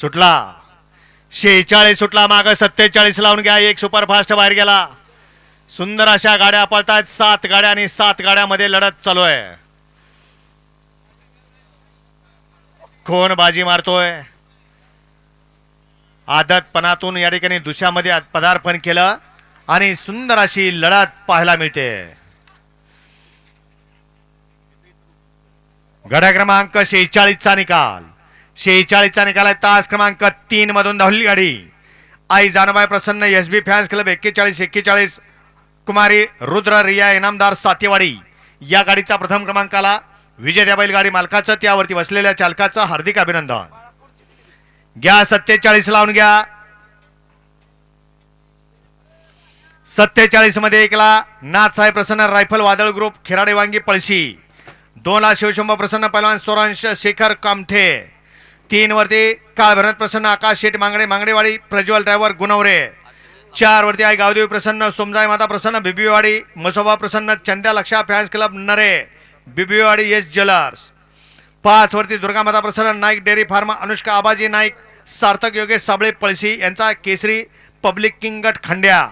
सुटला. शेहेचाळीस सुटला माग सत्तेचाळीस लावून घ्या एक सुपरफास्ट बाहेर गेला. सुंदर अशा गाड्या पळतायत सात गाड्या आणि सात गाड्यामध्ये लढत चालू आहे. कोण बाजी मारतोय. आदतपणातून या ठिकाणी दुसऱ्यामध्ये पदार्पण केलं आणि सुंदर अशी लढत पाहायला मिळते. गड्या क्रमांक शेहेचाळीसचा निकाल. शेहेचाळीसचा निकाल आहे. तास क्रमांक तीन मधून धावली गाडी. आई जानबाई प्रसन्न एस बी फॅन्स क्लब एक्केचाळीस एक्केचाळीस. कुमारी रुद्र रिया इनामदार सातेवाडी या गाडीचा प्रथम क्रमांकाला विजय त्या बैलगाडी मालकाचं त्यावरती बसलेल्या चालकाचं हार्दिक अभिनंदन. घ्या सत्तेचाळीस लावून घ्या. सत्तेचाळीसमध्ये एकला नाथसाहेब प्रसन्न रायफल वादळ ग्रुप खेराडे वांगी पळशी. दोन ला शिवशंभ प्रसन्न पैलवान सोरांश शेखर कामठे. तीन वरती काळ भरत प्रसन्न आकाश शेठ मांगडे मांगडेवाडी प्रज्वल ड्रायव्हर गुणवरे. चार वरती आहे गावदेवी प्रसन्न सोमजाई माता प्रसन्न बिबीवाडी मसोबा प्रसन्न Chandya Laksha fans club Nare Bibwewadi S jewellers. पाच वरती दुर्गा माता प्रसन्न नाईक डेअरी फार्मा अनुष्का आबाजी नाईक सार्थक योगेश साबळे पळशी यांचा केसरी पब्लिक किंग गट खंड्या.